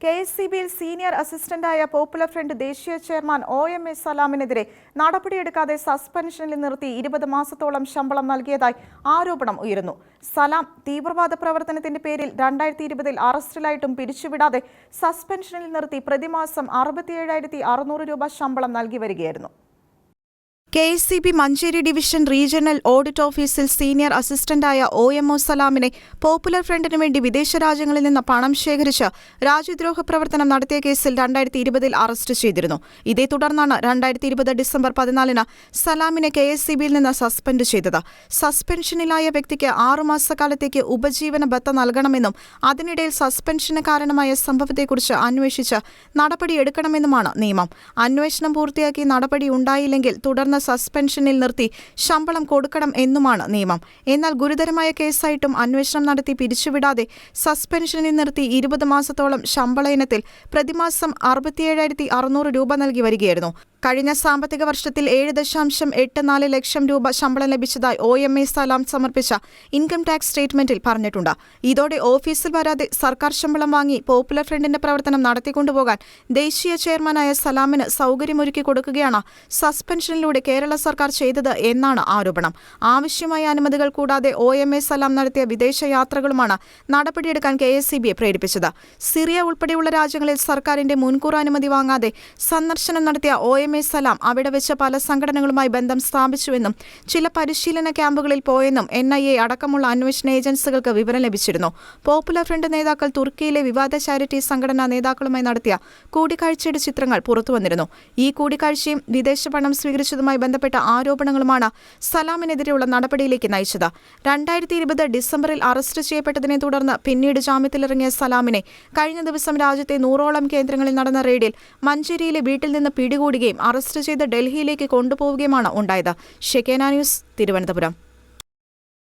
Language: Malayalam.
കെ എസ് സി ബിയിൽ സീനിയർ അസിസ്റ്റന്റായ പോപ്പുലർ ഫ്രണ്ട് ദേശീയ ചെയർമാൻ ഒ എം എസ് സലാമിനെതിരെ നടപടിയെടുക്കാതെ സസ്പെൻഷനിൽ നിർത്തി ഇരുപത് മാസത്തോളം ശമ്പളം നൽകിയതായി ആരോപണം ഉയരുന്നു. സലാം തീവ്രവാദ പ്രവർത്തനത്തിന്റെ പേരിൽ രണ്ടായിരത്തി ഇരുപതിൽ അറസ്റ്റിലായിട്ടും പിരിച്ചുവിടാതെ സസ്പെൻഷനിൽ നിർത്തി പ്രതിമാസം അറുപത്തിയേഴായിരത്തി അറുന്നൂറ് രൂപ ശമ്പളം നൽകി വരികയായിരുന്നു. K S C B Manjeri division regional audit ഓഫീസിൽ സീനിയർ അസിസ്റ്റന്റായ ഒ എം ഒ സലാമിനെ പോപ്പുലർ ഫ്രണ്ടിനു വേണ്ടി വിദേശ രാജ്യങ്ങളിൽ നിന്ന് പണം ശേഖരിച്ച് രാജ്യദ്രോഹ പ്രവർത്തനം നടത്തിയ കേസിൽ രണ്ടായിരത്തി ഇരുപതിൽ അറസ്റ്റ് ചെയ്തിരുന്നു. ഇതേ തുടർന്നാണ് രണ്ടായിരത്തി ഇരുപത് ഡിസംബർ പതിനാലിന് സലാമിനെ കെ എസ് സി ബിയിൽ നിന്ന് സസ്പെൻഡ് ചെയ്തത്. സസ്പെൻഷനിലായ വ്യക്തിക്ക് ആറുമാസക്കാലത്തേക്ക് ഉപജീവന ബത്ത നൽകണമെന്നും അതിനിടയിൽ സസ്പെൻഷന് കാരണമായ സംഭവത്തെക്കുറിച്ച് അന്വേഷിച്ച് നടപടിയെടുക്കണമെന്നുമാണ് നിയമം. അന്വേഷണം പൂർത്തിയാക്കി നടപടി ഉണ്ടായില്ലെങ്കിൽ തുടർന്ന് സസ്പെൻഷനിൽ നിർത്തി ശമ്പളം കൊടുക്കണം എന്നുമാണ് നിയമം. എന്നാൽ ഗുരുതരമായ കേസായിട്ടും അന്വേഷണം നടത്തി പിരിച്ചുവിടാതെ സസ്പെൻഷനിൽ നിർത്തി ഇരുപത് മാസത്തോളം ശമ്പള ഇനത്തിൽ പ്രതിമാസം അറുപത്തിയേഴായിരത്തി അറുന്നൂറ് രൂപ നൽകി വരികയായിരുന്നു. കഴിഞ്ഞ സാമ്പത്തിക വർഷത്തിൽ ഏഴ് ദശാംശം എട്ട് നാല് ലക്ഷം രൂപ ശമ്പളം ലഭിച്ചതായി ഒ എം എ സലാം സമർപ്പിച്ച ഇൻകം ടാക്സ് സ്റ്റേറ്റ്മെന്റിൽ പറഞ്ഞിട്ടുണ്ട്. ഇതോടെ ഓഫീസിൽ വരാതെ സർക്കാർ ശമ്പളം വാങ്ങി പോപ്പുലർ ഫ്രണ്ടിന്റെ പ്രവർത്തനം നടത്തിക്കൊണ്ടുപോകാൻ ദേശീയ ചെയർമാനായ സലാമിന് സൗകര്യമൊരുക്കി കൊടുക്കുകയാണ് സസ്പെൻഷനിലൂടെ കേരള സർക്കാർ ചെയ്തത് എന്നാണ് ആരോപണം. ആവശ്യമായ അനുമതികൾ കൂടാതെ ഒ എം എ സലാം നടത്തിയ വിദേശ യാത്രകളുമാണ് നടപടിയെടുക്കാൻ കെ എസ് സി ബിയെ പ്രേരിപ്പിച്ചത്. സിറിയ ഉൾപ്പെടെയുള്ള രാജ്യങ്ങളിൽ സർക്കാരിന്റെ മുൻകൂർ അനുമതി വാങ്ങാതെ സന്ദർശനം നടത്തിയ ഒ എം എ സലാം അവിടെ വെച്ച് പല സംഘടനകളുമായി ബന്ധം സ്ഥാപിച്ചുവെന്നും ചില പരിശീലന ക്യാമ്പുകളിൽ പോയെന്നും എൻ ഐ എ അടക്കമുള്ള അന്വേഷണ ഏജൻസികൾക്ക് വിവരം ലഭിച്ചിരുന്നു. പോപ്പുലർ ഫ്രണ്ട് നേതാക്കൾ തുർക്കിയിലെ വിവാദ ചാരിറ്റി സംഘടനാ നേതാക്കളുമായി നടത്തിയ കൂടിക്കാഴ്ചയുടെ ചിത്രങ്ങൾ പുറത്തുവന്നിരുന്നു. ഈ കൂടിക്കാഴ്ചയും വിദേശ പണം സ്വീകരിച്ചതുമായി ബന്ധപ്പെട്ട ആരോപണങ്ങളുമാണ് സലാമിനെതിരെയുള്ള നടപടിയിലേക്ക് നയിച്ചത്. രണ്ടായിരത്തി ഇരുപത് ഡിസംബറിൽ അറസ്റ്റ് ചെയ്യപ്പെട്ടതിനെ തുടർന്ന് പിന്നീട് ജാമ്യത്തിലിറങ്ങിയ സലാമിനെ കഴിഞ്ഞ ദിവസം രാജ്യത്തെ നൂറോളം കേന്ദ്രങ്ങളിൽ നടന്ന റെയ്ഡിൽ മഞ്ചേരിയിലെ വീട്ടിൽ നിന്ന് പിടികൂടുകയും അറസ്റ്റ് ചെയ്ത് ഡൽഹിയിലേക്ക് കൊണ്ടുപോവുകയുമാണ് ഉണ്ടായത്. ഷെക്കേന ന്യൂസ് തിരുവനന്തപുരം.